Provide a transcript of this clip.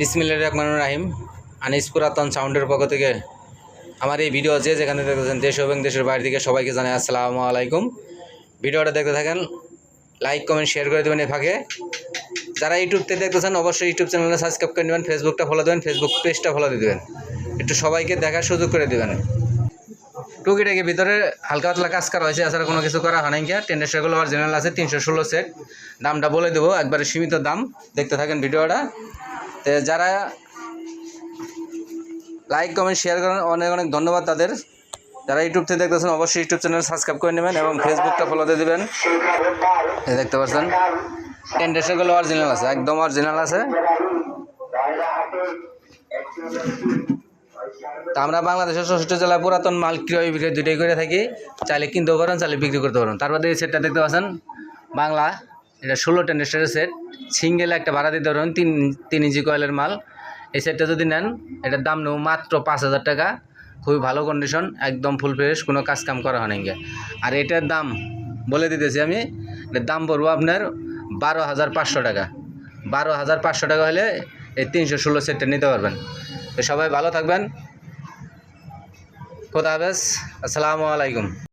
বিসমিল্লা রহমান রাহিম। আনিস পুরাতন সাউন্ডের পক্ষ থেকে আমার এই ভিডিও যে যেখানে দেখতেছেন দেশ এবং দেশের বাইরে থেকে সবাইকে জানাই আসসালামু আলাইকুম। ভিডিওটা দেখতে থাকেন লাইক কমেন্ট শেয়ার করে দেবেন এ ফাঁকে। যারা ইউটিউবতে দেখতেছেন, অবশ্যই ইউটিউব চ্যানেলে সাবস্ক্রাইব করে নেবেন ফেসবুকটা ফলো দেবেন ফেসবুক পেজটা ফলো দিয়ে দেবেন। একটু সবাইকে দেখার সুযোগ করে দেবেন। টুকিটাকি ভিতরে হালকা পাতলা কাজ করা হয়েছে, এছাড়া কোনো কিছু করা হয় গিয়া। টেন্ডার সেগুলো অরিজিনাল আছে, তিনশো ষোলো সেট দামটা বলে দেবো, একবারে সীমিত দাম। দেখতে থাকেন ভিডিওটা। তো যারা লাইক কমেন্ট শেয়ার করেন, অনেক অনেক ধন্যবাদ তাদের। যারা ইউটিউব থেকে দেখতেছেন, অবশ্যই ইউটিউব চ্যানেল সাবস্ক্রাইব করে নেবেন এবং ফেসবুকটা ফলো দিয়ে দেবেন। দেখতে পাচ্ছেন? টেন্ডার সেগুলো অরিজিনাল আছে, একদম অরিজিনাল আছে। তা আমরা বাংলাদেশের ষষ্ঠ জেলায় পুরাতন মাল ক্রয় বিক্রয় দুটোই করে থাকি। চাইলে কিনতেও পারেন, চাইলে বিক্রি করতে পারেন। তারপরে এই সেটটা দেখতে পাচ্ছেন? বাংলা এটা ষোলো টেন্ডারের সেট সিঙ্গেল একটা ভাড়া দিতে পারবেন, তিন তিন ইঞ্চি কয়েলের মাল। এই সেটটা যদি নেন, এটার দাম নেব মাত্র পাঁচ হাজার টাকা। খুবই ভালো কন্ডিশন একদম ফুল ফ্রেশ কোনো কাজ কাম করা হয় না গিয়ে। আর এটার দাম বলে দিতেছি আমি, এটার দাম পড়ব আপনার বারো হাজার পাঁচশো টাকা। বারো হাজার পাঁচশো টাকা হলে এই তিনশো ষোলো সেটটা নিতে পারবেন। সবাই ভালো থাকবেন। খোদা হাফেজ। আসসালামু আলাইকুম।